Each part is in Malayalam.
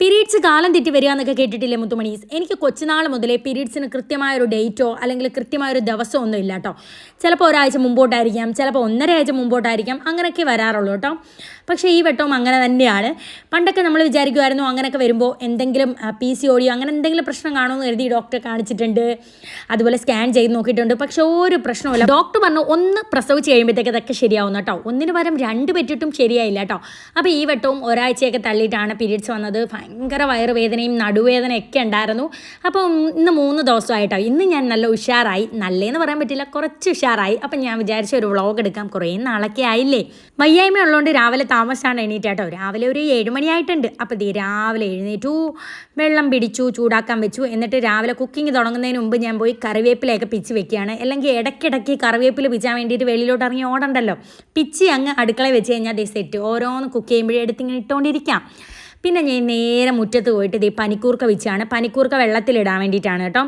പിരി പീരീഡ്സ് കാലം തെറ്റി വരിക എന്നൊക്കെ കേട്ടിട്ടില്ലേ മുത്തുമണീസ് എനിക്ക് കൊച്ചുനാൾ മുതലേ പീരീഡ്സിന് കൃത്യമായൊരു ഡേറ്റോ അല്ലെങ്കിൽ കൃത്യമായ ഒരു ദിവസമോ ഒന്നും ഇല്ല കേട്ടോ. ചിലപ്പോൾ ഒരാഴ്ച മുമ്പോട്ടായിരിക്കാം ചിലപ്പോൾ ഒന്നര ആഴ്ച മുമ്പോട്ടായിരിക്കാം അങ്ങനെയൊക്കെ വരാറുള്ളൂ കേട്ടോ. പക്ഷേ ഈ വട്ടവും അങ്ങനെ തന്നെയാണ്. പണ്ടൊക്കെ നമ്മൾ വിചാരിക്കുമായിരുന്നു അങ്ങനെയൊക്കെ വരുമ്പോൾ എന്തെങ്കിലും പി സി ഓടിയോ അങ്ങനെ എന്തെങ്കിലും പ്രശ്നം കാണുമെന്ന് കരുതി ഡോക്ടറെ കാണിച്ചിട്ടുണ്ട്. അതുപോലെ സ്കാൻ ചെയ്ത് നോക്കിയിട്ടുണ്ട്. പക്ഷേ ഒരു പ്രശ്നമില്ല ഡോക്ടർ പറഞ്ഞു ഒന്ന് പ്രസവിച്ച് കഴിയുമ്പോഴത്തേക്ക് അതൊക്കെ ശരിയാവുന്ന കേട്ടോ. ഒന്നിന് പകരം രണ്ട് പറ്റിയിട്ടും ശരിയായില്ല കേട്ടോ. അപ്പോൾ ഈ വട്ടവും ഒരാഴ്ചയൊക്കെ തള്ളിയിട്ടാണ് പീരീഡ്സ് വന്നത്. ഭയങ്കര വയറുവേദനയും നടുവേദനയൊക്കെ ഉണ്ടായിരുന്നു. അപ്പം ഇന്ന് മൂന്ന് ദിവസമായിട്ടോ. ഇന്ന് ഞാൻ നല്ല ഉഷാറായി. നല്ലേന്ന് പറയാൻ പറ്റില്ല കുറച്ച് ഉഷാറായി. അപ്പം ഞാൻ വിചാരിച്ച ഒരു വ്ളോഗ് എടുക്കാം. കുറേ നാളൊക്കെ ആയില്ലേ? വയ്യായ്മ ഉള്ളതുകൊണ്ട് രാവിലെ താമസമാണ് എണീറ്റാട്ടോ. രാവിലെ ഒരു ഏഴ് മണിയായിട്ടുണ്ട്. അപ്പോൾ ദേ രാവിലെ എഴുന്നേറ്റു വെള്ളം പിടിച്ചു ചൂടാക്കാൻ വെച്ചു. എന്നിട്ട് രാവിലെ കുക്കിംഗ് തുടങ്ങുന്നതിന് മുമ്പ് ഞാൻ പോയി കറിവേപ്പിലയൊക്കെ പിച്ച് വെക്കുകയാണ്. അല്ലെങ്കിൽ ഇടയ്ക്കിടയ്ക്ക് കറിവേപ്പില പിച്ചാൻ വേണ്ടിയിട്ട് വെളിയിലോട്ട് ഇറങ്ങി ഓടണ്ടല്ലോ. പിച്ചി അങ്ങ് അടുക്കളയിൽ വെച്ച് കഴിഞ്ഞാൽ ദേ സെറ്റ് ഓരോന്ന് കുക്ക് ചെയ്യുമ്പോഴേ എടുത്തിങ്ങനെ ഇട്ടുകൊണ്ടിരിക്കാം പിന്നെ ഞാൻ നേരെ മുറ്റത്ത് പോയിട്ട് ദേ പനിക്കൂർക്ക വെച്ചാണ്. പനിക്കൂർക്ക വെള്ളത്തിലിടാൻ വേണ്ടിയിട്ടാണ് കേട്ടോ.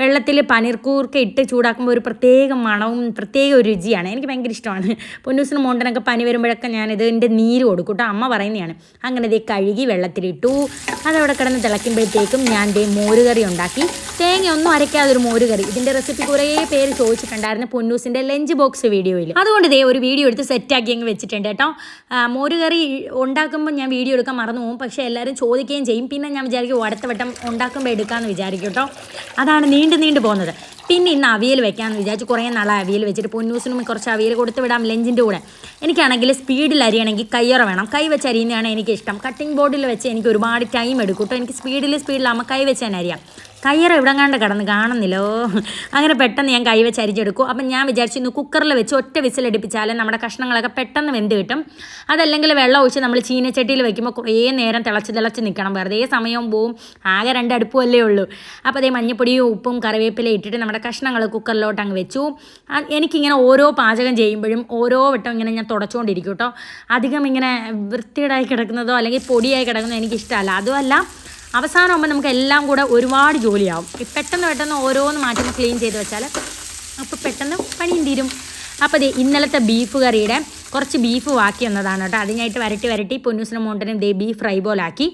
വെള്ളത്തിൽ പനിക്കൂർക്ക ഇട്ട് ചൂടാക്കുമ്പോൾ ഒരു പ്രത്യേക മണവും പ്രത്യേക ഒരു രുചിയാണ്. എനിക്ക് ഭയങ്കര ഇഷ്ടമാണ്. പൊന്നൂസിന് മോണ്ടനൊക്കെ പനി വരുമ്പോഴൊക്കെ ഞാനിത് എന്റെ നീര് കൊടുക്കും കേട്ടോ. അമ്മ പറയുന്നതാണ്. അങ്ങനെ ദേ കഴുകി വെള്ളത്തിലിട്ടു. അതവിടെ കിടന്ന് തിളയ്ക്കുമ്പോഴത്തേക്കും ഞാൻ ദേ മോരുകറി ഉണ്ടാക്കി. തേങ്ങ ഒന്നും അരയ്ക്കാതെ ഒരു മോരുകറി. ഇതിന്റെ റെസിപ്പി കുറേ പേര് ചോദിച്ചിട്ടുണ്ടായിരുന്നു പൊന്നൂസിന്റെ ലഞ്ച് ബോക്സ് വീഡിയോയിൽ. അതുകൊണ്ട് ദേ ഒരു വീഡിയോ എടുത്ത് സെറ്റാക്കി അങ്ങ് വെച്ചിട്ടുണ്ട് കേട്ടോ. മോരുകറി ഉണ്ടാക്കുമ്പോൾ ഞാൻ വീഡിയോ എടുക്കാൻ മറന്നു പോകും പക്ഷേ എല്ലാവരും ചോദിക്കുകയും ചെയ്യും. പിന്നെ ഞാൻ വിചാരിക്കും "ഓ, അടുത്ത വട്ടം ഉണ്ടാക്കുമ്പോൾ എടുക്കാമെന്ന് വിചാരിക്കും കേട്ടോ. അതാണ് നീണ്ടു നീണ്ടു പോകുന്നത്. പിന്നെ ഇന്ന് അവിയൽ വെക്കാമെന്ന് വിചാരിച്ചു കുറേ നാളെ അവിയൽ വെച്ചിട്ട് പൊന്നൂസിനും കുറച്ച് അവിയൽ കൊടുത്ത് വിടാം ലഞ്ചിന്റെ കൂടെ. എനിക്കാണെങ്കിൽ സ്പീഡിൽ അരിയണമെങ്കിൽ കയ്യറ വേണം. കൈ വെച്ച് അരിയുന്നതാണ് എനിക്ക് ഇഷ്ടം കട്ടിംഗ് ബോർഡിൽ വെച്ച് എനിക്ക് ഒരുപാട് ടൈം എടുക്കും കേട്ടോ. എനിക്ക് സ്പീഡിൽ സ്പീഡിലാകുമ്പോൾ കൈ വെച്ച് തന്നെ അരിയാം. കയ്യറ കണ്ട് കിടന്ന് കാണുന്നില്ലോ? അങ്ങനെ പെട്ടെന്ന് ഞാൻ കൈ വെച്ച് അരിച്ചെടുക്കും അപ്പം ഞാൻ വിചാരിച്ചു ഇന്ന് കുക്കറിൽ വെച്ച് ഒറ്റ വിസിലടിപ്പിച്ചാൽ നമ്മുടെ കഷ്ണങ്ങളൊക്കെ പെട്ടെന്ന് വെന്ത് കിട്ടും. അതല്ലെങ്കിൽ വെള്ളം ഒഴിച്ച് നമ്മൾ ചീനച്ചട്ടിയിൽ വെക്കുമ്പോൾ കുറേ നേരം തിളച്ച് തിളച്ച് നിൽക്കണം. വെറുതെ സമയവും പോവും. ആകെ രണ്ട് അടുപ്പമല്ലേ ഉള്ളൂ. അപ്പോൾ അതേ മഞ്ഞപ്പൊടിയും ഉപ്പും കറിവേപ്പിലയും ഇട്ടിട്ട് നമ്മുടെ കഷ്ണങ്ങൾ കുക്കറിലോട്ട് അങ്ങ് വെച്ചു. എനിക്കിങ്ങനെ ഓരോ പാചകം ചെയ്യുമ്പോഴും ഓരോ വട്ടം ഇങ്ങനെ ഞാൻ തുടച്ചുകൊണ്ടിരിക്കും കേട്ടോ. അധികം ഇങ്ങനെ വൃത്തികേടായി കിടക്കുന്നതോ അല്ലെങ്കിൽ പൊടിയായി കിടക്കുന്നതോ എനിക്കിഷ്ടമല്ല. അതുമല്ല അവസാനമാകുമ്പോൾ നമുക്ക് എല്ലാം കൂടെ ഒരുപാട് ജോലിയാവും. പെട്ടെന്ന് പെട്ടെന്ന് ഓരോന്ന് മാറ്റുമ്പോൾ ക്ലീൻ ചെയ്ത് വെച്ചാൽ അപ്പോൾ പെട്ടെന്ന് പണിയും തീരും. അപ്പോൾ ദേ ഇന്നലത്തെ ബീഫ് കറിയുടെ കുറച്ച് ബീഫ് ബാക്കി വന്നതാണ് കേട്ടോ. അതിനായിട്ട് വരട്ടി വരട്ടി പൊന്നൂസിനും മോണ്ടനും ദേ ബീഫ് ഫ്രൈ പോലാക്കി.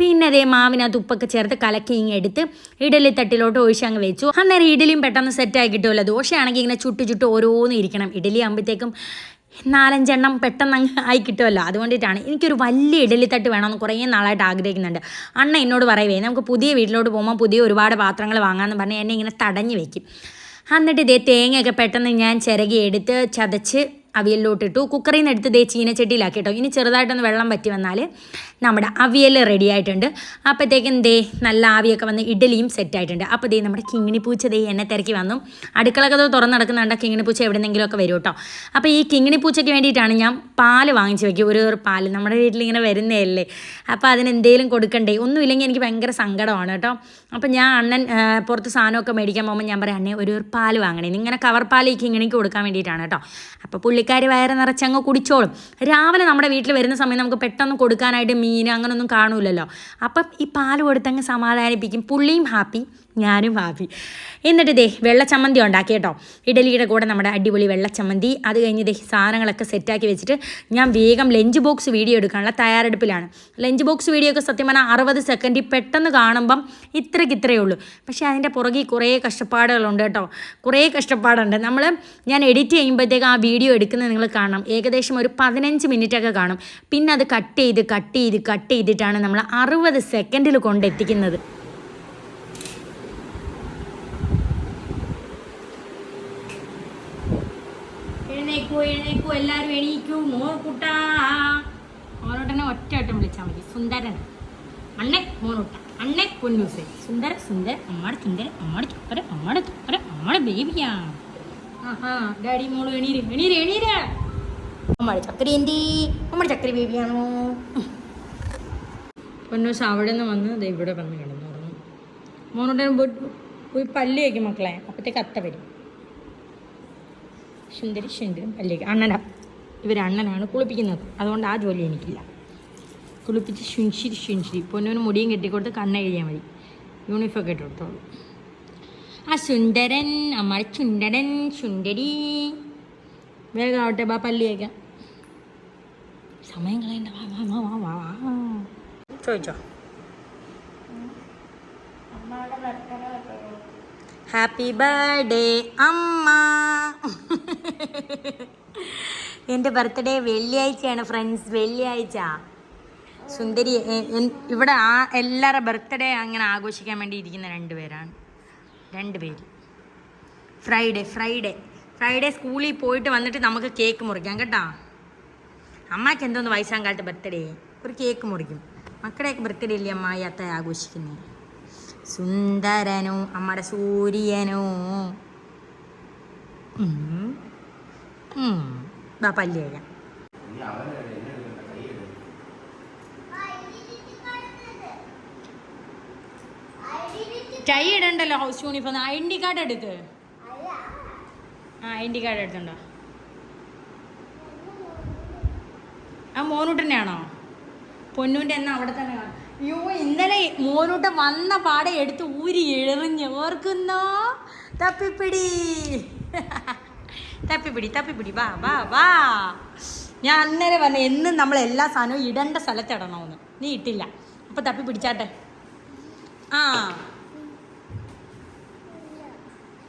പിന്നെ ദേ മാവിനകത്ത് ഉപ്പൊക്കെ ചേർത്ത് കലക്കി ഇങ്ങ് എടുത്ത് ഇഡലി തട്ടിലോട്ട് ഒഴിച്ച് അങ്ങ് വെച്ചു. അന്നേരം ഇഡലിയും പെട്ടെന്ന് സെറ്റായി കിട്ടുമല്ലോ. ദോശയാണെങ്കിൽ ഇങ്ങനെ ചുട്ടു ചുട്ടു ഓരോന്ന് ഇരിക്കണം. ഇഡലി ആകുമ്പോഴത്തേക്കും നാലഞ്ചെണ്ണം പെട്ടെന്ന് അങ്ങ് ആയി കിട്ടുമല്ലോ. അതുകൊണ്ടിട്ടാണ് എനിക്കൊരു വലിയ ഇഡലി തട്ട് വേണമെന്ന് കുറേ നാളായിട്ട് ആഗ്രഹിക്കുന്നുണ്ട്. അണ്ണ എന്നോട് പറയുവേ നമുക്ക് പുതിയ വീട്ടിലോട്ട് പോകുമ്പോൾ പുതിയ ഒരുപാട് പാത്രങ്ങൾ വാങ്ങാമെന്ന് പറഞ്ഞ് എന്നെ ഇങ്ങനെ തടഞ്ഞു വെക്കും. എന്നിട്ട് ഇതേ തേങ്ങയൊക്കെ പെട്ടെന്ന് ഞാൻ ചിരകി എടുത്ത് ചതച്ച് അവിയലിലോട്ട് ഇട്ടു കുക്കറിൽ നിന്ന് എടുത്ത് ദേ ചീനച്ചട്ടിയിലാക്കി കേട്ടോ ഇനി ചെറുതായിട്ടൊന്ന് വെള്ളം പറ്റി വന്നാൽ നമ്മുടെ അവിയൽ റെഡി ആയിട്ടുണ്ട് അപ്പോഴത്തേക്കും ദേ നല്ല ആവിയൊക്കെ വന്ന് ഇഡലിയും സെറ്റ് ആയിട്ടുണ്ട് അപ്പോൾ ദേ നമ്മുടെ കിങ്ങിണിപ്പൂച്ച ദേ എന്നെ തിരക്കി വന്നു. അടുക്കളൊക്കെ തുറന്ന് നടക്കുന്നുണ്ട്. കിങ്ങിണിപ്പൂച്ച എവിടെന്നെങ്കിലുമൊക്കെ വരും കേട്ടോ അപ്പോൾ ഈ കിങ്ങിണിപ്പൂച്ചയ്ക്ക് വേണ്ടിയിട്ടാണ് ഞാൻ പാൽ വാങ്ങിച്ച് വയ്ക്കും ഒരു പാൽ. നമ്മുടെ വീട്ടിലിങ്ങനെ വരുന്നതല്ലേ. അപ്പോൾ അതിന് എന്തെങ്കിലും കൊടുക്കണ്ടേ? ഒന്നുമില്ലെങ്കിൽ എനിക്ക് ഭയങ്കര സങ്കടമാണ് കേട്ടോ. അപ്പോൾ ഞാൻ അണ്ണൻ പുറത്ത് സാധനമൊക്കെ മേടിക്കാൻ പോകുമ്പോൾ ഞാൻ പറയാം അണ്ണേ ഒരു പാൽ വാങ്ങണേ. ഇങ്ങനെ കവർ പാൽ ഈ കിങ്ങിണിക്ക് കൊടുക്കാൻ വേണ്ടിയിട്ടാണ് കേട്ടോ. അപ്പോൾ പുള്ളിക്കാരി വയറ് നിറച്ചങ്ങ് കുടിച്ചോളും. രാവിലെ നമ്മുടെ വീട്ടിൽ വരുന്ന സമയം നമുക്ക് പെട്ടെന്ന് കൊടുക്കാനായിട്ട് മീൻ അങ്ങനൊന്നും കാണൂലല്ലോ. അപ്പം ഈ പാൽ കൊടുത്തങ്ങ് സമാധാനിപ്പിക്കും. പുള്ളിയും ഹാപ്പി. ഞാനും ഹാപ്പി എന്നിട്ട് ദേ വെള്ളച്ചമ്മന്തി ഉണ്ടാക്കി കേട്ടോ. ഇഡലിയുടെ കൂടെ നമ്മുടെ അടിപൊളി വെള്ളച്ചമ്മന്തി. അത് കഴിഞ്ഞ് ദേ സാധനങ്ങളൊക്കെ സെറ്റാക്കി വെച്ചിട്ട് ഞാൻ വേഗം ലഞ്ച് ബോക്സ് വീഡിയോ എടുക്കാനുള്ള തയ്യാറെടുപ്പിലാണ്. ലഞ്ച് ബോക്സ് വീഡിയോ ഒക്കെ സത്യം പറഞ്ഞാൽ അറുപത് സെക്കൻഡിൽ പെട്ടെന്ന് കാണുമ്പം ഇത്രയ്ക്ക് ഇത്രയേ ഉള്ളൂ. പക്ഷേ അതിന്റെ പുറകിൽ കുറേ കഷ്ടപ്പാടുകളുണ്ട് കേട്ടോ. കുറേ കഷ്ടപ്പാടുണ്ട്. നമ്മൾ ഞാൻ എഡിറ്റ് ചെയ്യുമ്പോഴത്തേക്ക് ആ വീഡിയോ എടുക്കുന്നത് നിങ്ങൾ കാണണം. ഏകദേശം ഒരു പതിനഞ്ച് മിനിറ്റൊക്കെ കാണും. പിന്നെ അത് കട്ട് ചെയ്ത് കട്ട് ചെയ്ത് കട്ട് ചെയ്തിട്ടാണ് നമ്മൾ അറുപത് സെക്കൻഡിൽ കൊണ്ടെത്തിക്കുന്നത്. എഴുന്നേക്കൂ എഴുന്നേക്കൂ എല്ലാവരും എണീക്കൂ. മോർക്കുട്ടാ മോനോട്ടനെ ഒറ്റ വട്ടം വിളിച്ചാൽ മതി. സുന്ദരൻ. അണ്ണെ മോനോട്ട അണ്ണെ പൊന്നൂസ്. സുന്ദര സുന്ദര അമ്മാടെ സുന്ദര അമ്മാടെ ചുപ്പര അമ്മാടെ ചുപ്പര അമ്മാടെ ബേബിയാ. ഡാഡി മോൾ എണീര് എണീര് എണീര്. അമ്മാടെ ചക്കര എന്തി? അമ്മാടെ ചക്കര ബേബിയാണോ? പൊന്നൂസ് അവിടെ നിന്ന് വന്ന് ഇവിടെ വന്ന് കിടന്നു മോനോട്ടൻ പോയി പല്ല് വയ്ക്കും മക്കളെ. അപ്പോഴത്തേക്ക് അത്ത വരും. സുന്ദരി സുന്ദരം പല്ലേക്ക് അണ്ണന. ഇവർ അണ്ണനാണ് കുളിപ്പിക്കുന്നത്. അതുകൊണ്ട് ആ ജോലി എനിക്കില്ല. കുളിപ്പിച്ച് ശുൻശിരി ശുൻശിരി പൊന്നൂന് മുടിയും കെട്ടിക്കൊടുത്ത് കണ്ണ കഴിയാൻ മതി യൂണിഫോം ഇട്ട് കൊടുത്തോളൂ ആ സുന്ദരൻ അമ്മ ചുണ്ടരൻ ചുണ്ടരി വേഗം ആവട്ടെ ബാ പല്ലി വയ്ക്കാം സമയം കളയണ്ട. വാ വാ വാ വാ വാ. ചോദിച്ചോ? ഹാപ്പി ബർത്ത്ഡേ അമ്മ. എന്റെ ബർത്ത്ഡേ വെള്ളിയാഴ്ചയാണ് ഫ്രണ്ട്സ് വെള്ളിയാഴ്ച. സുന്ദരി ഇവിടെ ആ എല്ലാവരുടെ ബർത്ത്ഡേ അങ്ങനെ ആഘോഷിക്കാൻ വേണ്ടി ഇരിക്കുന്ന രണ്ട് പേരാണ് രണ്ട് പേര് ഫ്രൈഡേ ഫ്രൈഡേ ഫ്രൈഡേ സ്കൂളിൽ പോയിട്ട് വന്നിട്ട് നമുക്ക് കേക്ക് മുറിക്കാം കേട്ടോ. അമ്മയ്ക്ക് എന്തോന്ന് വയസ്സാം കാലത്ത് ബർത്ത്ഡേ ഒരു കേക്ക് മുറിക്കും. മക്കളുടെയൊക്കെ ബർത്ത്ഡേ ഇല്ലേ അമ്മായി അത്ത ആഘോഷിക്കുന്നത് സുന്ദരനോ നമ്മുടെ സൂര്യനോ. പല്ല് കഴിയാം tie ഇടണ്ടല്ലോ house uniform. I D card എടുക്ക്. ആ ഐ ഡി കാർഡ് എടുത്തുണ്ടോ ആ മോനൂട്ടന്നെയാണോ പൊന്നൂന്റെ എന്നാ അവിടെ തന്നെ അയ്യോ ഇന്നലെ മോനോട്ട് വന്ന പാടെ എടുത്ത് ഊരി എഴുറിഞ്ഞ് ഓർക്കുന്നോ? തപ്പിപ്പിടി. തപ്പിപ്പിടി തപ്പിപ്പിടി. വാ വാ വാ. ഞാൻ അന്നേരം പറഞ്ഞു എന്നും നമ്മൾ എല്ലാ സാധനവും ഇടേണ്ട സ്ഥലത്ത് ഇടണമെന്ന് നീ ഇട്ടില്ല. അപ്പൊ തപ്പി പിടിച്ചാട്ടെ ആ.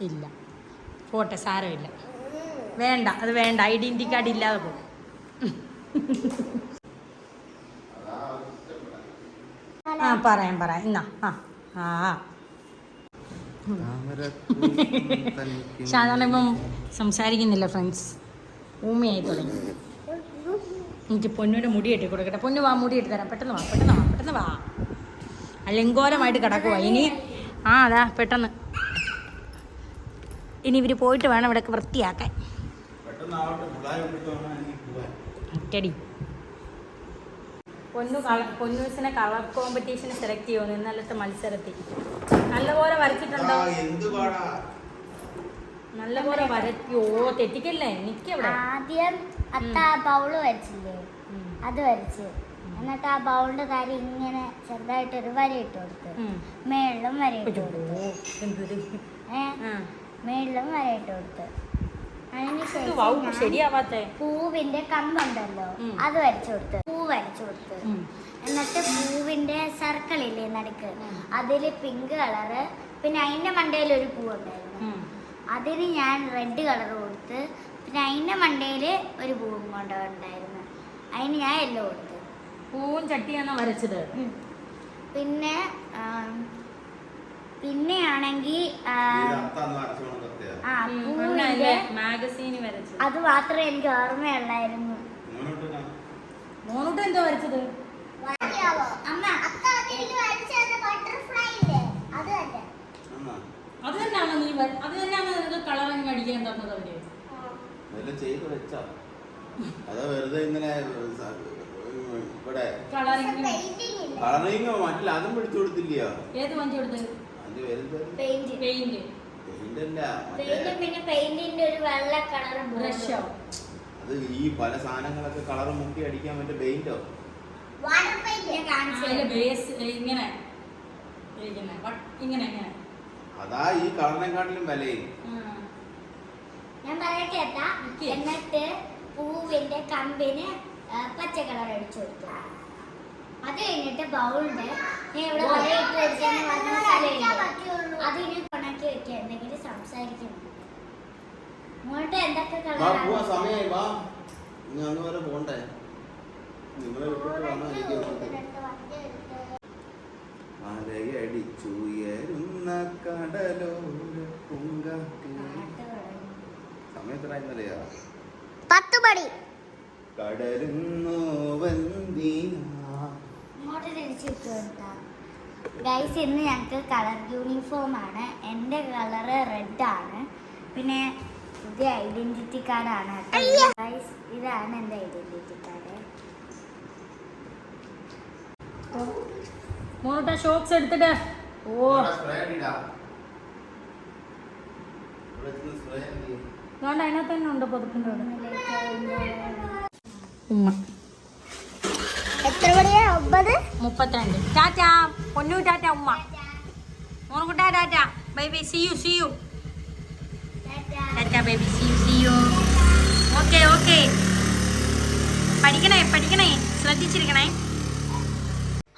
ഇല്ല. പോട്ടെ സാരമില്ല. വേണ്ട അത് വേണ്ട. ഐഡന്റി കാർഡ് ഇല്ലാതെ പോകും ആ പറയാം പറയാം. എന്നാ ആ ആ. സാധാരണ ഇപ്പം സംസാരിക്കുന്നില്ല ഫ്രണ്ട്സ് ഊമയായി തുടങ്ങി. എനിക്ക് പൊന്നുവിന്റെ മുടി കെട്ടി കൊടുക്കട്ടെ. പൊന്നു വാ മുടി കെട്ടി തരാം. പെട്ടെന്ന് വാ പെട്ടെന്ന് വാ പെട്ടെന്ന് വാ. അലങ്കോലമായിട്ട് കിടക്കുവാ. ഇനി ആ അതാ പെട്ടെന്ന്. ഇനി ഇവർ പോയിട്ട് വേണം ഇവിടെയൊക്കെ വൃത്തിയാക്കാൻ. ഒറ്റടി പൊന്നു കളർ പൊന്നൂസിനെ കളർ കോമ്പറ്റീഷന് സെലക്ട് ചെയ്യുന്നു ഇന്നലത്തെ മത്സരത്തിൽ. നല്ലപോലെ വരച്ചിട്ടുണ്ടോ? നല്ലപോലെ ഓ തെറ്റിക്കല്ലേ? എനിക്ക് ആദ്യം അത്ത ആ ബൗൾ വരച്ചില്ലേ? അത് വരച്ച്. എന്നിട്ട് ആ ബൗളിന്റെ കാര്യം ഇങ്ങനെ ചെറുതായിട്ട് ഒരു വര ഇട്ട് കൊടുത്ത്. മേളിലും വര ഇട്ട് കൊടുത്ത്. ഏ? ആ. മേളിലും വര ഇട്ട് കൊടുത്ത് ഇത് അതിനുശേഷം വൗ ഞാൻ ശരിയാവാത്തേ? പൂവിന്റെ കമ്പുണ്ടല്ലോ അത് വരച്ചു കൊടുത്ത് പൂ വരച്ചു കൊടുത്ത് എന്നിട്ട് പൂവിന്റെ സർക്കിൾ ഇല്ലേ നടുക്ക്. അതിൽ പിങ്ക് കളറ് പിന്നെ അതിന്റെ മണ്ടയിൽ ഒരു പൂ ഉണ്ടായിരുന്നു അതിന് ഞാൻ റെഡ് കളർ കൊടുത്ത് പിന്നെ അതിന്റെ മണ്ടയിൽ ഒരു പൂവും കൊണ്ടുണ്ടായിരുന്നു അതിന് ഞാൻ യെല്ലോ കൊടുത്ത്. പൂവും ചട്ടിയാണ് വരച്ചത്? പിന്നെ പിന്നെയാണെങ്കിൽ മാഗസീന് വരച്ചത്. അത് മാത്രമേ എനിക്ക് ഓർമ്മയുള്ളായിരുന്നു. മോനൂട്ട് എന്തോ വരച്ചത്? അമ്മ. ബട്ടർഫ്ലൈ ഇല്ലേ? അത് തന്നെ. അത് തന്നെയാണോ നീ വര- അത് തന്നെയാണോ നിനക്ക് കളറിങ് അടിക്കാൻ തന്നത് അവർ ചെയ്ത് വെച്ചാ. അതാ വെറുതെ ഇങ്ങനെ ഇവിടെ. കളറിങ് മറ്റില്ല അതും പിടിച്ചു കൊടുത്തില്ലയോ? ഏത് വഞ്ചി കൊടുത്ത് അതിന്റെ പെയിന്റ് പെയിന്റ് പെയിന്റ് പിന്നെ പെയിന്റിന്റെ ഒരു വെള്ള കളർ ബ്രഷോ. അത് ഈ പല സാധനങ്ങളൊക്കെ കളർ മുക്കി അടിക്കാൻ പറ്റിയ പെയിന്റോ വാട്ടർ പെയിന്റ് കാണിച്ചു ബേസ് ഇങ്ങനെ. ഇരിക്കുന്നെ. ഇങ്ങനെ ഇങ്ങനെ. അതാ ഈ കളറിനെക്കാട്ടിലും വിലയും. ഞാൻ പറയട്ടെ എന്നിട്ട് പൂവിന്റെ കമ്പിന് പച്ച കളർ അടിച്ചു കൊടുത്തു. അത് കഴിഞ്ഞിട്ട് ബൗളിന്റെ ഞാൻ ഇവിടെ ഓ. വരയിട്ട് വെച്ചാൽ സ്ഥലമില്ല സ്ഥലമില്ലേ അതിന് കണക്കി വെക്കുക എന്തെങ്കിലും സംസാരിക്കണം ഇങ്ങോട്ട് എന്തൊക്കെ ഇനി. അലയടിച്ചുയരുന്ന കടലോര പൂങ്കാറ്റ്. സമയം എത്ര ഇന്നലെയാ പത്ത് മണി വന്ദിന ഇങ്ങോട്ട് തിരിച്ചു ഗൈസ് ഇന്ന് ഞങ്ങൾക്ക് കളർ യൂണിഫോം ആണ്. എന്റെ കളറ് റെഡ് ആണ്. പിന്നെ പുതിയ ഐഡന്റിറ്റി കാർഡാണ് ഗൈസ് ഇതാണ് എന്റെ ഐഡന്റിറ്റി കാർഡ് മോനൂട്ട ഷോക്സ് എടുത്തിട്ട്. ഓ. വേണ്ട അതിനകത്ത് തന്നെ ഉണ്ട് പൊതുപ്പിന്റെ ഉമ്മ. Ponnu tata tata. യു യു ടാറ്റ ബേബി യു യു പഠിക്കണേ പഠിക്കണേ. ശ്രദ്ധിച്ചിരിക്കണേ.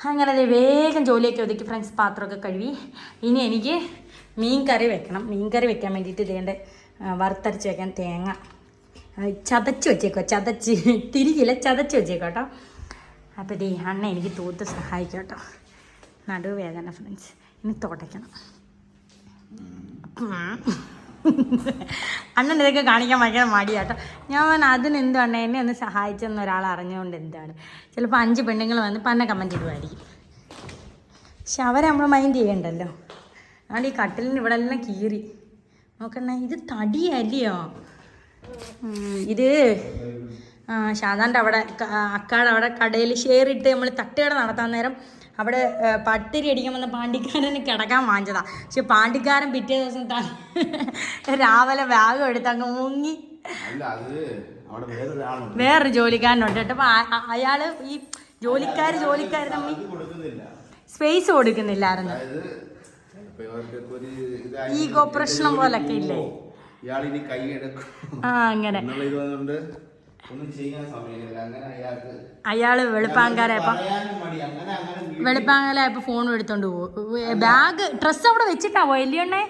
അങ്ങനെ ദേ വേഗം ജോലിയൊക്കെ ഒതുക്കി ഫ്രണ്ട്സ് പാത്രമൊക്കെ കഴുകി. ഇനി എനിക്ക് മീൻ കറി വെക്കണം. മീൻ കറി വെക്കാൻ വേണ്ടിയിട്ട് ഇതേണ്ട വറുത്തരച്ച് വെക്കാൻ തേങ്ങ. ചതച്ച് വെച്ചേക്കോ ചതച്ച്. തിരികില്ല ചതച്ച് വെച്ചേക്കോ കേട്ടോ. അപ്പോൾ ദേ അണ്ണ എനിക്ക് തൂത്ത് സഹായിക്കട്ടോ. കേട്ടോ നടുവേദന ഫ്രണ്ട്സ് ഇനി തുടയ്ക്കണം. അണ്ണൻ ഇതൊക്കെ കാണിക്കാൻ ഭയങ്കര മടിയാട്ടോ. ഞാൻ അതിന് എന്താണ് എന്നെ ഒന്ന് സഹായിച്ചെന്ന് ഒരാൾ അറിഞ്ഞുകൊണ്ട് എന്താണ്? ചിലപ്പോൾ അഞ്ച് പെണ്ണുങ്ങൾ വന്ന് പന്ന കമന്റ് ഇടുമായിരിക്കും പക്ഷെ അവരെ നമ്മൾ മൈൻഡ് ചെയ്യണ്ടല്ലോ. അതുകൊണ്ട് ഈ കട്ടിലിന് ഇവിടെ എല്ലാം കീറി. നോക്കണേ ഇത് തടിയല്ലയോ? ഇത് ആ ഷാദാന്റെ അവിടെ അക്കാട് അവിടെ കടയിൽ ഷെയർ ഇട്ട് നമ്മൾ തട്ടുകട നടത്താൻ നേരം അവിടെ പട്ടിരി അടിക്കാൻ വന്ന പാണ്ടിക്കാരന് കിടക്കാൻ വാങ്ങിച്ചതാ. പക്ഷെ പാണ്ടിക്കാരൻ പിറ്റേ ദിവസം ത- രാവിലെ ബാഗ് എടുത്ത് അങ്ങ് മുങ്ങി. വേറൊരു ജോലിക്കാരനുണ്ട് കേട്ടോ. അപ്പോൾ അയാൾ ഈ ജോലിക്കാര് ജോലിക്കാര് തമ്മിൽ സ്പേസ് കൊടുക്കുന്നില്ലായിരുന്നു. ഈഗോ പ്രശ്നം പോലൊക്കെ ഇല്ലേ? ആ അങ്ങനെ. ഒന്നും ചെയ്യാൻ സമയമില്ല അങ്ങനെ അയാൾക്ക് അങ്ങനെ വീട്ടിൽ വെളുപ്പാങ്കലായപ്പോൾ ഫോൺ എടുത്തോണ്ട് പോകും ബാഗ് ഡ്രസ് അവിടെ വെച്ചിട്ടാ വലിയണ്ണേ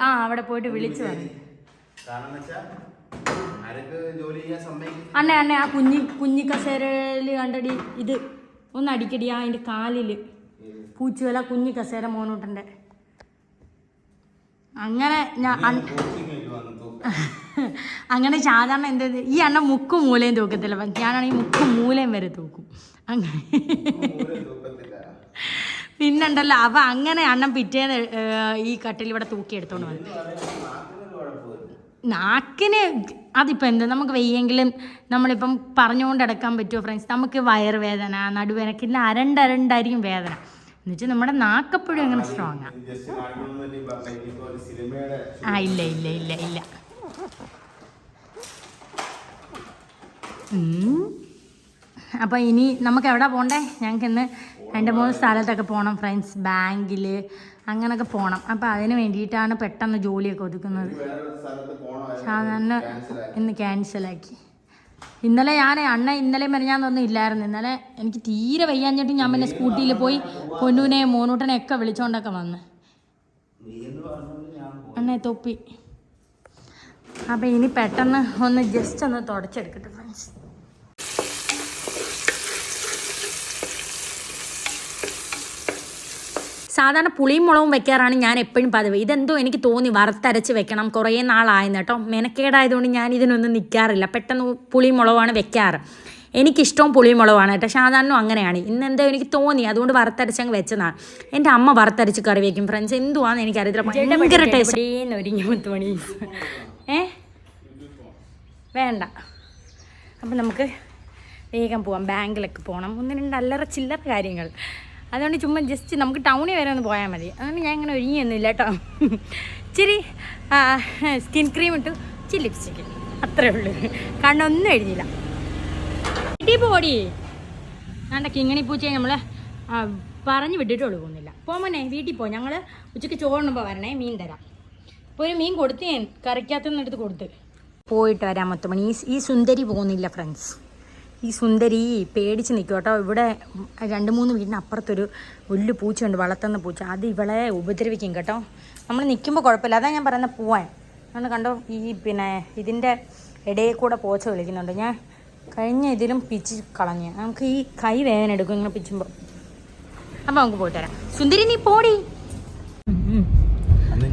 ആ അവിടെ പോയിട്ട് വിളിച്ചു പറഞ്ഞു. അണ്ണേ അണ്ണേ ആ കുഞ്ഞി കുഞ്ഞി കസേരയിൽ കണ്ടടി ഇത് ഒന്ന് അടിക്കടി ആ അതിന്റെ കാലിൽ പൂച്ചുവല കുഞ്ഞി കസേര മോനൂട്ടന്റെ. അങ്ങനെ ഞാൻ അങ്ങനെ സാധാരണ എന്ത് ഈ അണ്ണ മുക്കും മൂലയും തൂക്കത്തില്ല. ഞാനാണെങ്കിൽ മുക്കും മൂലയും വരെ തൂക്കും. അങ്ങനെ. പിന്നുണ്ടല്ലോ അവ അങ്ങനെ അണ്ണൻ പിറ്റേന്ന് ഈ കട്ടിൽ ഇവിടെ തൂക്കി എടുത്തോണ്ട് വന്നു. നാക്കിന് അതിപ്പോൾ എന്ത്? നമുക്ക് വെയ്യെങ്കിലും നമ്മളിപ്പം പറഞ്ഞുകൊണ്ട് എടുക്കാൻ പറ്റുമോ ഫ്രണ്ട്സ് നമുക്ക് വയറുവേദന നടുവേദനക്ക് ഇല്ല അരണ്ടരണ്ടായിരിക്കും വേദന. എന്നുവെച്ചാൽ നമ്മുടെ നാക്കെപ്പോഴും അങ്ങനെ സ്ട്രോങ് ആ. ഇല്ല ഇല്ല ഇല്ല ഇല്ല. അപ്പോൾ ഇനി നമുക്ക് എവിടെ പോണ്ടേ? ഞങ്ങൾക്ക് ഇന്ന് രണ്ട് മൂന്ന് സ്ഥലത്തൊക്കെ പോകണം ഫ്രണ്ട്സ് ബാങ്കിൽ അങ്ങനൊക്കെ പോകണം അപ്പോൾ അതിന് വേണ്ടിയിട്ടാണ് പെട്ടെന്ന് ജോലിയൊക്കെ ഒതുക്കുന്നത്. സാധാരണ ഇന്ന് ക്യാൻസലാക്കി ഇന്നലെ ഞാൻ അണ്ണ ഇന്നലെ മെനഞ്ഞാന്നൊന്നും ഇല്ലായിരുന്നു. ഇന്നലെ എനിക്ക് തീരെ വയ്യാഞ്ഞിട്ട് ഞാൻ പിന്നെ സ്കൂട്ടിയിൽ പോയി പൊന്നൂനെ മോനൂട്ടനെ ഒക്കെ വിളിച്ചോണ്ടൊക്കെ വന്ന്. അണ്ണേ തൊപ്പി. അപ്പം ഇനി പെട്ടെന്ന് ഒന്ന് ജസ്റ്റ് ഒന്ന് തുടച്ചെടുക്കട്ടെ ഫ്രണ്ട്സ് സാധാരണ പുളിയും മുളകും വെക്കാറാണ് ഞാൻ എപ്പോഴും പതിവ്. ഇതെന്തോ എനിക്ക് തോന്നി വറുത്തരച്ച് വെക്കണം. കുറേ നാളായെന്ന് കേട്ടോ. മെനക്കേടായതുകൊണ്ട് ഞാൻ ഇതിനൊന്നും നിൽക്കാറില്ല പെട്ടെന്ന് പുളിയും മുളകുമാണ് വെക്കാറ്. എനിക്കിഷ്ടവും പുളിയും മുളകുമാണ് കേട്ടോ. സാധാരണ അങ്ങനെയാണ്. ഇന്ന് എന്തോ എനിക്ക് തോന്നി. അതുകൊണ്ട് വറുത്തരച്ച് അങ്ങ് വെച്ചതാണ്. എന്റെ അമ്മ വറുത്തരച്ച് കറി വയ്ക്കും ഫ്രണ്ട്സ് എന്തുവാന്ന് എനിക്കറിയത്തില്ല. ഭയങ്കര ടേസ്റ്റ് ഏ? വേണ്ട. അപ്പം നമുക്ക് വേഗം പോവാം. ബാങ്കിലൊക്കെ പോകണം ഒന്ന് രണ്ട് അല്ലറ ചില്ലറ കാര്യങ്ങൾ. അതുകൊണ്ട് ചുമ്മാ ജസ്റ്റ് നമുക്ക് ടൗണിൽ വരെ ഒന്ന് പോയാൽ മതി. അതുകൊണ്ട് ഞാൻ ഇങ്ങനെ ഒഴിഞ്ഞൊന്നുമില്ല കേട്ടോ. ഇച്ചിരി സ്കിൻ ക്രീം ഇട്ടു ഇച്ചിരി ലിപ്സ്റ്റിക്ക് അത്രേ ഉള്ളൂ. കണ്ണൊന്നും എഴുതിയില്ല. വീട്ടിൽ പോടി. വേണ്ട കിങ്ങിണി പൂച്ചയെ നമ്മൾ പറഞ്ഞു വിട്ടിട്ടുള്ളൂ പോകുന്നില്ല. പോകുമ്പോനെ വീട്ടിൽ പോ. ഞങ്ങൾ ഉച്ചയ്ക്ക് ചോറുണ്ണുമ്പോൾ വരണേ. മീൻ തരാം. അപ്പോൾ ഒരു മീൻ കൊടുത്ത് ഞാൻ കറിക്കകത്തുനിന്നെടുത്ത് കൊടുത്ത്. പോയിട്ട് വരാൻ മൊത്തമണി ഈ ഈ സുന്ദരി പോകുന്നില്ല ഫ്രണ്ട്സ് ഈ സുന്ദരി പേടിച്ച് നിൽക്കും കേട്ടോ. ഇവിടെ രണ്ട് മൂന്ന് വീടിന് അപ്പുറത്തൊരു വലിയ പൂച്ചയുണ്ട് വളർത്തുന്ന പൂച്ച. അത് ഇവളെ ഉപദ്രവിക്കും കേട്ടോ. നമ്മൾ നിൽക്കുമ്പോൾ കുഴപ്പമില്ല. അതാ ഞാൻ പറയുന്നത് പോവാൻ. അതുകൊണ്ട് കണ്ടോ? ഈ പിന്നെ ഇതിന്റെ ഇടയിൽ കൂടെ പോച്ച വിളിക്കുന്നുണ്ട്. ഞാൻ കഴിഞ്ഞ ഇതിലും പിച്ച് കളഞ്ഞ്. നമുക്ക് ഈ കൈ വേദന എടുക്കും ഇങ്ങനെ പിച്ചുമ്പോൾ അപ്പം നമുക്ക് പോയിട്ട് വരാം. സുന്ദരി നീ പോടി.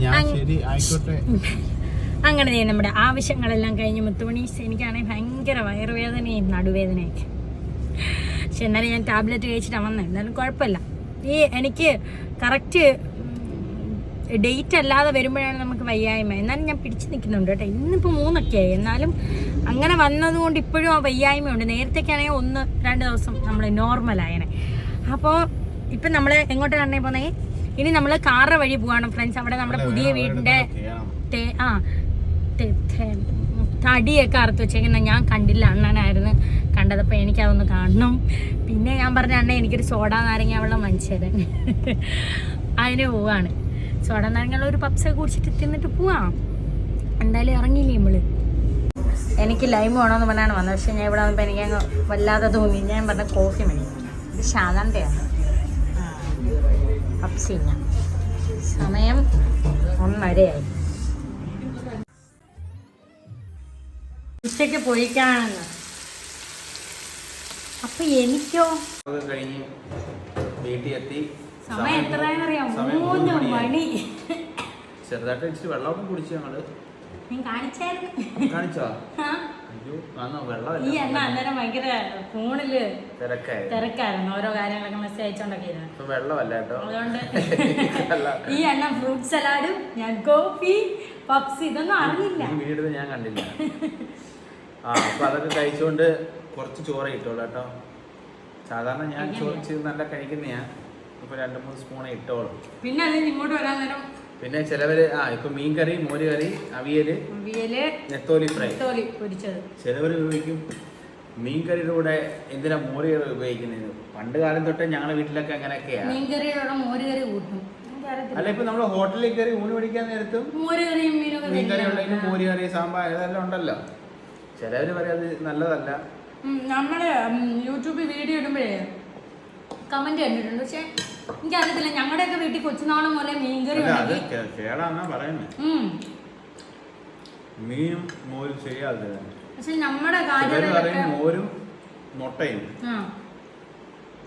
ഞാൻ ശരി ആയിക്കോട്ടെ. അങ്ങനെ ദേ നമ്മുടെ ആവശ്യങ്ങളെല്ലാം കഴിഞ്ഞ് മുത്തുമണീസ് എനിക്കാണെങ്കിൽ ഭയങ്കര വയറുവേദനയും നടുവേദനയൊക്കെ. പക്ഷെ എന്നാലും ഞാൻ ടാബ്ലറ്റ് കഴിച്ചിട്ടാണ് വന്നത് എന്നാലും കുഴപ്പമില്ല. ഈ എനിക്ക് കറക്റ്റ് ഡേറ്റ് അല്ലാതെ വരുമ്പോഴാണ് നമുക്ക് വയ്യായ്മ. എന്നാലും ഞാൻ പിടിച്ചു നിൽക്കുന്നുണ്ട് കേട്ടോ. ഇന്നിപ്പോൾ മൂന്നൊക്കെ ആയി എന്നാലും അങ്ങനെ വന്നതുകൊണ്ട് ഇപ്പോഴും ആ വയ്യായ്മയുണ്ട്. നേരത്തേക്കാണെങ്കിൽ ഒന്ന് രണ്ട് ദിവസം നമ്മൾ നോർമലായനെ അപ്പോൾ ഇപ്പം നമ്മൾ എങ്ങോട്ടാണ് പോന്നെങ്കിൽ ഇനി നമ്മൾ കാറ് വഴി പോവാണ് ഫ്രണ്ട്സ് അവിടെ നമ്മുടെ പുതിയ വീടിന്റെ തേ ആ തടിയൊക്കെ അറുത്ത് വെച്ചേക്കുന്ന ഞാൻ കണ്ടില്ല അണ്ണനായിരുന്നു. കണ്ടതപ്പോൾ എനിക്കതൊന്ന് കാണണം. പിന്നെ ഞാൻ പറഞ്ഞ അണ്ണ എനിക്കൊരു സോഡാ നാരങ്ങ വെള്ളം മനുഷ്യരൻ അതിന് പോവാണ്. സോഡ നാരങ്ങ ഒരു പപ്സൊക്കെ കുടിച്ചിട്ട് തിന്നിട്ട് പോവാം. എന്തായാലും ഇറങ്ങിയില്ലേ നമ്മൾ എനിക്ക് ലൈം വേണമെന്ന് പറഞ്ഞാണ് വന്നത്. പക്ഷെ ഞാൻ ഇവിടെ വന്നപ്പോൾ എനിക്ക് വല്ലാതെ തോന്നി. ഞാൻ പറഞ്ഞ കോഫി മതി. ഇത് ശാന്താന്റെയാണ് പപ്സിങ്ങ സമയം ഒന്നരയായി. ഉച്ചയ്ക്ക് പോയിക്കാണെന്ന്. അപ്പൊ എനിക്കോ? കഴിഞ്ഞ് വീട്ടിൽ എത്തി. സമയം എത്രയാണെന്നറിയാം? മൂന്ന് മണി. ചെറുതായിട്ട് ഇച്ചിരി വെള്ളമൊക്കെ കുടിച്ചു ഞങ്ങൾ. കാണിച്ചായിരുന്നു. കാണിച്ചോ? ഈ അന്നേരം ഭയങ്കര ഫോണിൽ തിരക്കായിരുന്നു. ഓരോ കാര്യങ്ങളൊക്കെ മെസ്സേജ് അയച്ചോണ്ടൊക്കെ അതുകൊണ്ട് ഈ എണ്ണ ഫ്രൂട്ട് സലാഡും ഞാൻ കോഫി പപ്സ് ഇതൊന്നും അറിഞ്ഞില്ല. ഞാൻ കണ്ടില്ല. ആ അപ്പൊ അതൊക്കെ കഴിച്ചുകൊണ്ട് കുറച്ച് ചോറ് ഇട്ടോളൂ കേട്ടോ. സാധാരണ ഞാൻ ചോദിച്ച് നല്ല കഴിക്കുന്നയാ. ഇപ്പൊ രണ്ട് മൂന്ന് സ്പൂണേ ഇട്ടോളൂ. പിന്നെ അത് ഇങ്ങോട്ട് വരാൻ നേരം പിന്നെ ചിലവര് ആ ഇപ്പൊ മീൻകറി മോര് കറി അവിയൽ വിയൽ നെത്തോലി ഫ്രൈ. ചിലവര് പൊരിച്ചത്. ഉപയോഗിക്കും. മീൻകറിയുടെ കൂടെ എന്തിനാ മോര് കറി ഉപയോഗിക്കുന്നത് പണ്ട് കാലം തൊട്ടേ ഞങ്ങളുടെ വീട്ടിലൊക്കെ അങ്ങനെയൊക്കെയാ. മീൻകറിയോടെ മോര് കറി കൂട്ടും. അല്ല ഇപ്പൊ നമ്മൾ ഹോട്ടലിൽ കയറി ഊണ് പിടിക്കാൻ നേരത്തും മോര് കറിയും മീനൊക്കെ മീൻ കറി ഉണ്ടെങ്കിലും മോര് കറി സാമ്പാർ ഇതെല്ലാം ഉണ്ടല്ലോ. ചിലവര് പറയാത് നല്ലതല്ല. നമ്മൾ യൂട്യൂബിൽ വീഡിയോ ഇടുമ്പോഴേ കമന്റ് കണ്ടിട്ടുണ്ട്. പക്ഷെ എനിക്കറിയത്തില്ല ഞങ്ങളുടെയൊക്കെ വീട്ടിൽ കൊച്ചുനാളും പോലെ മീൻകറി കേടാന്നാ പറയുന്നത്. മീനും മോരും ശരിയാവില്ല പക്ഷെ നമ്മുടെ കാര്യം മോരും മുട്ടയും. ആ.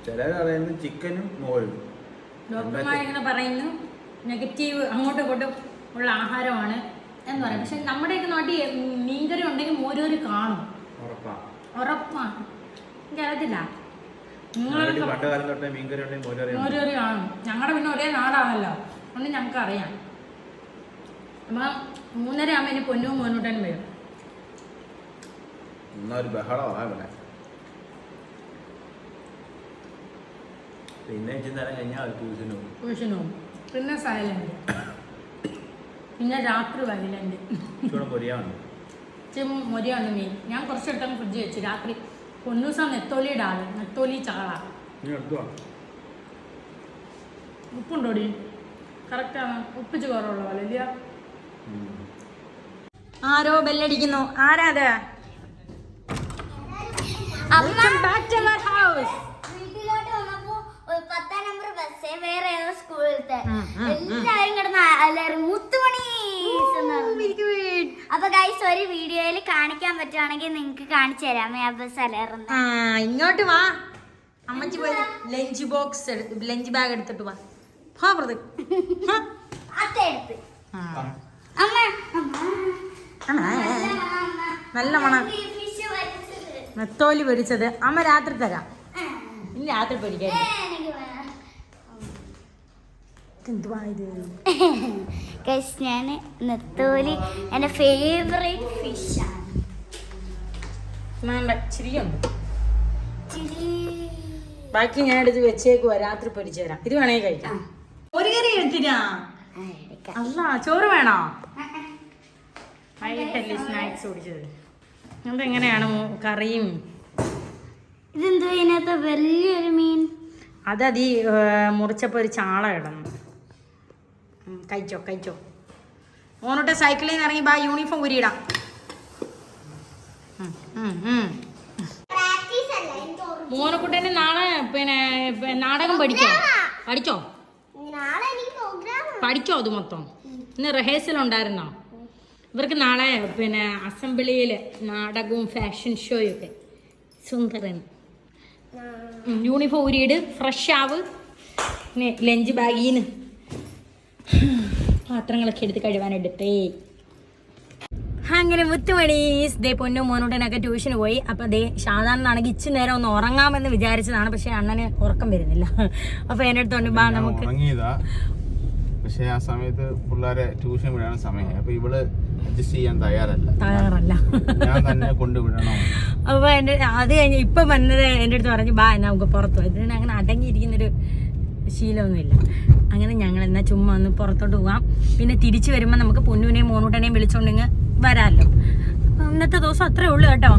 ചിലര് പറയുന്നത് ചിക്കനും മോരും. ഡോക്ടർമാർ ഇങ്ങനെ പറയുന്നു നെഗറ്റീവ് അങ്ങോട്ടും ഇങ്ങോട്ടും ഉള്ള ആഹാരമാണ്. എന്ന് പറയും. പക്ഷെ നമ്മുടെയൊക്കെ നാട്ടിൽ മീൻകറി ഉണ്ടെങ്കിൽ മോരൂര് കാണും. ഉറപ്പാ. ഉറപ്പാണ് എനിക്കറിയത്തില്ല. ഞങ്ങളുടെ വീട്ടിൽ നിങ്ങളൊക്കെ പണ്ട് കാലം തൊട്ടേ മീൻ കറി ഉണ്ടെങ്കിൽ മോര് കറി ഉണ്ട്. മോരുകറി കാണും. ഞങ്ങളുടെ പിന്നെ ഒരേ നാടാണല്ലോ. അതുകൊണ്ട് ഞങ്ങൾക്ക് അറിയാം അപ്പൊ മൂന്നര ആകുമ്പോൾ ഇനി പൊന്നും മോനൂട്ടനും വരും. പിന്നെ ട്യൂഷന്. പിന്നെ സൈലന്റ്. പിന്നെ രാത്രി ഇച്ചിരി മൊരിയാണ് മീൻ ഞാൻ കുറച്ചിട്ടങ്ങ് ഫ്രിഡ്ജ് വെച്ച് രാത്രി. പൊന്നൂസം നെത്തോലിയുടെ ആൾ നെത്തോലി ചാള. ഉപ്പുണ്ടോടി? കറക്റ്റാണ് ഉപ്പ് കുറവുള്ള പോലെ ഇല്ല ആരോ ബെല്ലടിക്കുന്നു. ആരാത്? ഹൗസ് വീട്ടിലോട്ട് വന്നപ്പോ ഒരു പത്താം ബസ്സേ വേറെ ഏതോ സ്കൂളിലത്തെ. എല്ലാരും കിടന്ന് അലറി മുത്തുമണി അപ്പൊ ഗൈസ് ഒരു വീഡിയോയിൽ കാണിക്കാൻ പറ്റുവാണെങ്കിൽ നിങ്ങക്ക് കാണിച്ചു തരാമേ അപ്പൊ ആ ഇങ്ങോട്ട് വാ. അമ്മച്ചി പോയി ലഞ്ച് ബോക്സ് ലഞ്ച് ബാഗ് എടുത്തിട്ട് വാ. വാ പ്രതി അതെടുത്ത് അമ്മ. നല്ല മണം മെത്തോലി നെത്തോലി പൊരിച്ചത്. അമ്മ രാത്രി തരാം. ഇനി രാത്രി പൊരിക്കാൻ ഏ, എനിക്ക് വേണം. എന്തുവാ ഇത് ഗൈസ് ഞാൻ നെത്തോലി എന്റെ ഫേവറേറ്റ് ഫിഷാണ് ആണ്. ചിരിയുണ്ട്. ബാക്കി ഞാൻ എടുത്ത് വെച്ചേക്കുവാ രാത്രി പൊരിച്ചു തരാം. ഇത് വേണേ കഴിക്കാം. ഒരു കറി എടുത്തിനാ അല്ല ചോറ് വേണോ? വൈകിട്ടല്ലേ സ്നാക്സ് കുടിച്ചത്. അതെങ്ങനെയാണ് മോ- കറിയും? ഇതെന്തോ ഇതിനകത്ത് വലിയൊരു മീൻ? അതീ മുറിച്ചപ്പോൾ ഒരു ചാള കിടന്നു ഉം, കഴിച്ചോ കഴിച്ചോ. മോനോട്ട് സൈക്കിളിൽ നിന്ന് ഇറങ്ങി ബാ യൂണിഫോം ഉരിയിടാം മോനക്കുട്ടന് നാളെ പിന്നെ നാടകം പഠിക്കോ പഠിച്ചോ? പഠിച്ചോ അത് മൊത്തം? ഇന്ന് റിഹേഴ്സൽ ഉണ്ടായിരുന്നോ? ഇവർക്ക് നാളെ പിന്നെ അസംബ്ലിയിൽ നാടകവും ഫാഷൻ ഷോയും ഒക്കെ. സുന്ദരൻ. യൂണിഫോം ഉരിയിട് ഫ്രഷ് ആവ്. ലഞ്ച് ബാഗീന്ന് പാത്രങ്ങളൊക്കെ എടുത്ത് കഴുകാനെടുത്തേ അങ്ങനെ മുത്തുമണീസ് ദേ പൊന്നും മോനോട്ടനൊക്കെ ട്യൂഷന് പോയി. അപ്പം ദേ സാധാരണയാണെങ്കിൽ ഇച്ചു നേരം ഒന്ന് ഉറങ്ങാമെന്ന് വിചാരിച്ചതാണ്. പക്ഷെ അണ്ണന് ഉറക്കം വരുന്നില്ല. അപ്പൊ എന്റെ അടുത്തോണ്ട് ബാ നമുക്ക്. പക്ഷേ ആ സമയത്ത് പിള്ളേരെ ട്യൂഷൻ വിടാൻ സമയം അപ്പൊ ഇവൾ അഡ്ജസ്റ്റ് ചെയ്യാൻ തയ്യാറല്ല. തയ്യാറല്ല. ഞാൻ തന്നെ കൊണ്ടുവിടണം അപ്പോൾ എന്റെ അത് കഴിഞ്ഞ് ഇപ്പൊ വന്നത് എന്റെ അടുത്ത് പറഞ്ഞു ബാ നമുക്ക് പുറത്തു ഇതിന് അങ്ങനെ അടങ്ങിയിരിക്കുന്നൊരു ശീലമൊന്നുമില്ല. അങ്ങനെ ഞങ്ങൾ എന്നാൽ ചുമ്മാ ഒന്ന് പുറത്തോട്ട് പോകാം പിന്നെ തിരിച്ചു വരുമ്പോൾ നമുക്ക് പൊന്നുവിനെയും മോനൂട്ടനെയും വിളിച്ചോണ്ടെങ്കിൽ വരാമല്ലോ അന്നത്തെ ഇന്നത്തെ ദിവസം അത്രേ ഉള്ളൂ കേട്ടോ.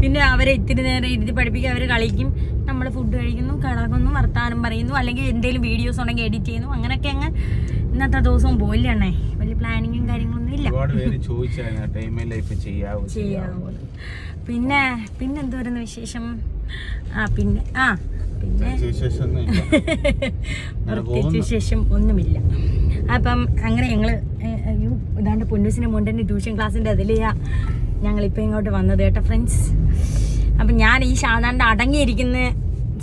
പിന്നെ അവരെ ഇത്തിരി നേരം ഇരുത്തി പഠിപ്പിക്കുക അവർ കളിക്കും. നമ്മൾ ഫുഡ് കഴിക്കുന്നു കിടക്കുന്നു വർത്താനം പറയുന്നു അല്ലെങ്കിൽ എന്തെങ്കിലും വീഡിയോസ് ഉണ്ടെങ്കിൽ എഡിറ്റ് ചെയ്യുന്നു. അങ്ങനെയൊക്കെ അങ്ങ് ഇന്നത്തെ ദിവസവും പോയില്ല എണ്ണേ വലിയ പ്ലാനിങ്ങും കാര്യങ്ങളൊന്നും ഇല്ല. ചെയ്യാവോ പിന്നെ പിന്നെന്തോരുന്ന വിശേഷം? ആ പിന്നെ ആ പിന്നെ പ്രത്യേകിച്ച്. വിശേഷം ഒന്നുമില്ല. അപ്പം അങ്ങനെ ഞങ്ങൾ അയ്യോ ഇതാണ്ട് പൊന്നൂസിന്റെ മുണ്ടന്റെ ട്യൂഷൻ ക്ലാസ്സിന്റെ അതിലെയാ ഞങ്ങളിപ്പോൾ ഇങ്ങോട്ട് വന്നത് കേട്ടോ ഫ്രണ്ട്സ്. അപ്പം ഞാൻ ഈ ശാന്താണ്ട് അടങ്ങിയിരിക്കുന്ന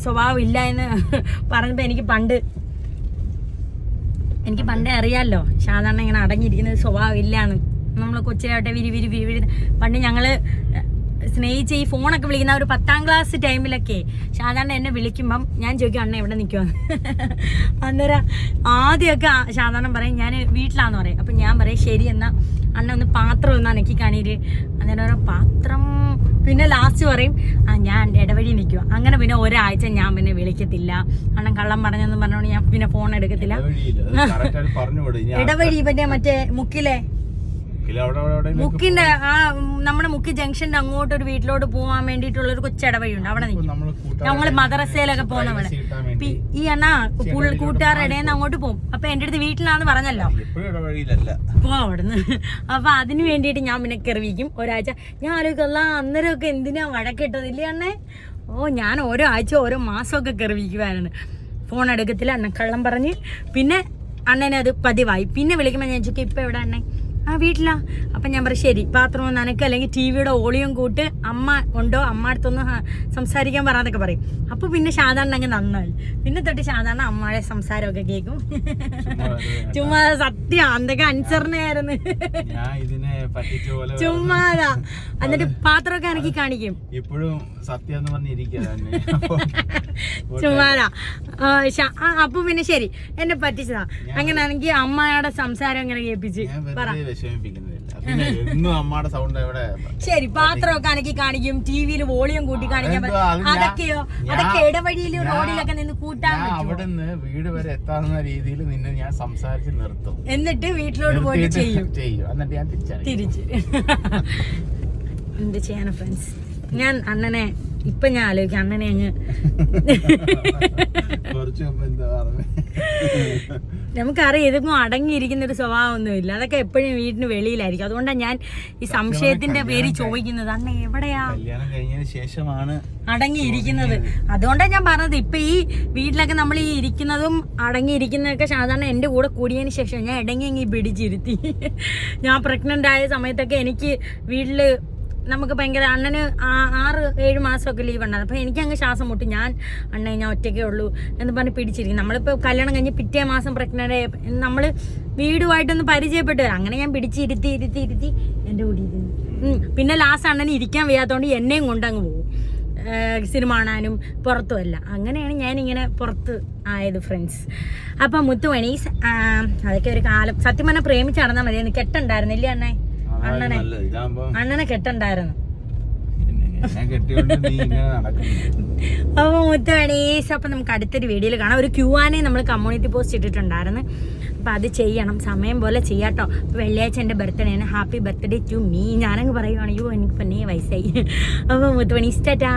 സ്വഭാവം ഇല്ല എന്ന് പറഞ്ഞപ്പോൾ എനിക്ക് പണ്ട് എനിക്ക് പണ്ടേ അറിയാമല്ലോ സാധാരണ ഇങ്ങനെ അടങ്ങിയിരിക്കുന്നത് സ്വഭാവം ഇല്ലാന്ന് നമ്മൾ കൊച്ചിലാവട്ടെ വിരി വിരി വിരി വിരി. പണ്ട് ഞങ്ങൾ സ്നേഹിച്ച് ഈ ഫോണൊക്കെ വിളിക്കുന്ന ഒരു പത്താം ക്ലാസ് ടൈമിലൊക്കെ സാധാരണ എന്നെ വിളിക്കുമ്പം ഞാൻ ചോദിക്കും അണ്ണ എവിടെ നിൽക്കുമെന്ന് അന്നേരം ആദ്യമൊക്കെ സാധാരണ പറയും ഞാൻ വീട്ടിലാന്ന് പറയും. അപ്പം ഞാൻ പറയും ശരി എന്നാൽ അണ്ണ ഒന്ന് പാത്രം ഒന്ന് അനക്കി കാണീര്. അന്നേരം ഓരോ പാത്രം? പിന്നെ ലാസ്റ്റ് പറയും ആ ഞാൻ ഇടവഴി നിൽക്കുക അങ്ങനെ പിന്നെ ഒരാഴ്ച ഞാൻ പിന്നെ വിളിക്കത്തില്ല. അണ്ണൻ കള്ളം പറഞ്ഞെന്ന് പറഞ്ഞോണ്ട് ഞാൻ പിന്നെ ഫോൺ എടുക്കത്തില്ല. ഇടവഴി പിന്നെ മറ്റേ മുക്കിലെ മുക്കിന്റെ ആ നമ്മുടെ മുക്കി ജംഗ്ഷന്റെ അങ്ങോട്ട് ഒരു വീട്ടിലോട്ട് പോകാൻ വേണ്ടിട്ടുള്ള ഒരു കൊച്ചടവഴിയുണ്ട്. അവിടെ നിൽക്കും നമ്മൾ മദ്രസയിലൊക്കെ പോകുന്ന പോലെ. ഈ എണ്ണാ കൂട്ടുകാരുടെ ഇടയിൽ നിന്ന് അങ്ങോട്ട് പോകും. അപ്പൊ എന്റെ അടുത്ത് വീട്ടിലാന്ന് പറഞ്ഞല്ലോ. പോ അവിടുന്ന്. അപ്പൊ അതിന് വേണ്ടിയിട്ട് ഞാൻ പിന്നെ കെറിവിക്കും. ഒരാഴ്ച ഞാൻ ആലോചിക്കല്ല അന്നേരമൊക്കെ എന്തിനാ വഴക്കിട്ടത് ഇല്ലേ അണ്ണേ? ഓ ഞാൻ ഓരോ ആഴ്ച ഓരോ മാസമൊക്കെ കെറിവിക്കുവാനാണ് ഫോൺ എടുക്കത്തില്ല അണ്ണൻ കള്ളം പറഞ്ഞ്. പിന്നെ അണ്ണനെ അത് പതിവായി. പിന്നെ വിളിക്കുമ്പോൾ ഞാൻ ചോദിക്കും ഇപ്പം എവിടെ അണ്ണേ? ആ വീട്ടിലാ. അപ്പം ഞാൻ പറയും ശരി പാത്രം നനക്ക് അല്ലെങ്കിൽ ടി വിയുടെ ഓളിയും കൂട്ട് അമ്മ ഉണ്ടോ അമ്മ അടുത്തൊന്ന് സംസാരിക്കാൻ പറയാന്നൊക്കെ പറയും. അപ്പോൾ പിന്നെ സാധാരണ അങ്ങ് നന്നായി. പിന്നെ തൊട്ട് സാധാരണ അമ്മയുടെ സംസാരമൊക്കെ കേൾക്കും ചുമ്മാ സത്യം എന്തൊക്കെ അനുസരണയായിരുന്നു. ചുമ്മാതാ. എന്നിട്ട് പാത്രമൊക്കെ അനക്കി കാണിക്കും. ഇപ്പോഴും സത്യം എന്ന് പറഞ്ഞിരിക്കുക തന്നെ. അപ്പൊ ചുമ്മാതാ. പിന്നെ ശരി. എന്നെ പറ്റിച്ചതാ. അങ്ങനെയാണെങ്കിൽ അമ്മയുടെ സംസാരം അങ്ങനെ കേൾപ്പിച്ച് ശരി പാത്രമൊക്കെ അനക്കി കാണിക്കും ടിവിയിൽ വോളിയം കൂട്ടി കാണിക്കാൻ. അതൊക്കെയോ? അതൊക്കെ ഇടവഴിയിൽ റോഡിലൊക്കെ നിന്ന് കൂട്ടാൻ അവിടുന്ന് വീട് വരെ എത്താവുന്ന രീതിയിൽ നിന്നെ ഞാൻ സംസാരിച്ച് നിർത്തും. എന്നിട്ട് വീട്ടിലോട്ട് പോയിട്ട് ചെയ്യും. ചെയ്യും. എന്നിട്ട് ഞാൻ തിരിച്ചു തിരിച്ച്. എന്ത് ചെയ്യാനാ ഫ്രണ്ട്സ് ഞാൻ അണ്ണനെ ഇപ്പൊ ഞാൻ ആലോചിക്കാം. അണ്ണനെ അങ്ങ് നമുക്കറിയാം ഇതൊന്നും അടങ്ങിയിരിക്കുന്ന ഒരു സ്വഭാവമൊന്നുമില്ല. അതൊക്കെ എപ്പോഴും വീടിന് വെളിയിലായിരിക്കും. അതുകൊണ്ടാണ് ഞാൻ ഈ സംശയത്തിന്റെ പേര് ചോദിക്കുന്നത്. അണ്ണ എവിടെയാ? ശേഷമാണ് അടങ്ങിയിരിക്കുന്നത്. അതുകൊണ്ടാണ് ഞാൻ പറഞ്ഞത്. ഇപ്പൊ ഈ വീട്ടിലൊക്കെ നമ്മൾ ഈ ഇരിക്കുന്നതും അടങ്ങിയിരിക്കുന്നതൊക്കെ സാധാരണ എന്റെ കൂടെ കൂടിയതിന് ശേഷം ഞാൻ ഇടങ്ങി അങ്ങ് പിടിച്ചിരുത്തി. ഞാൻ പ്രഗ്നന്റ് ആയ സമയത്തൊക്കെ എനിക്ക് വീട്ടിൽ നമുക്ക് ഭയങ്കര അണ്ണന് ആറ് ഏഴ് മാസമൊക്കെ ലീവ് ഉണ്ടായിരുന്നു. അപ്പോൾ എനിക്ക് അങ്ങ് ശ്വാസം മുട്ടി. ഞാൻ അണ്ണേ ഞാൻ ഒറ്റയ്ക്കേ ഉള്ളൂ എന്ന് പറഞ്ഞ് പിടിച്ചിരിക്കും നമ്മളിപ്പോൾ കല്യാണം കഴിഞ്ഞ് പിറ്റേ മാസം പ്രഗ്നന്റ് നമ്മൾ വീടുമായിട്ടൊന്ന് പരിചയപ്പെട്ടു അങ്ങനെ ഞാൻ പിടിച്ചിരുത്തി ഇരുത്തി ഇരുത്തി എന്റെ കൂടി ഇരുന്നു പിന്നെ ലാസ്റ്റ് അണ്ണന് ഇരിക്കാൻ വയ്യാത്തതുകൊണ്ട് എന്നെയും കൊണ്ടങ്ങ് പോകും. സിനിമ കാണാനും പുറത്തുമല്ല അങ്ങനെയാണ് ഞാനിങ്ങനെ പുറത്ത് ആയത് ഫ്രണ്ട്സ് അപ്പം മുത്തുമണീസ് അതൊക്കെ ഒരു കാലം. സത്യം പറഞ്ഞാൽ പ്രേമിച്ച് നടന്നാൽ മതിയായിരുന്നു. കെട്ടുണ്ടായിരുന്നില്ലേ അണ്ണേ? അണ്ണനെ. അണ്ണനെ കെട്ടണ്ടായിരുന്നു. അപ്പോൾ മുത്തുമണീസ് അപ്പം നമുക്ക് അടുത്തൊരു വീഡിയോയിൽ കാണാം. ഒരു ക്യൂ ആനെ നമ്മൾ കമ്മ്യൂണിറ്റി പോസ്റ്റ് ഇട്ടിട്ടുണ്ടായിരുന്നു. അപ്പം അത് ചെയ്യണം. സമയം പോലെ ചെയ്യാട്ടോ. അപ്പോൾ വെള്ളിയാഴ്ച എന്റെ ബർത്ത്ഡേ ആണ്. ഹാപ്പി ബർത്ത്ഡേ ടു മീ ഞാനങ്ങ് പറയുവാണ് അയ്യോ എനിക്ക് പിന്നെ വയസ്സായി. അപ്പോൾ മുത്തുമണീസ് ടാറ്റാ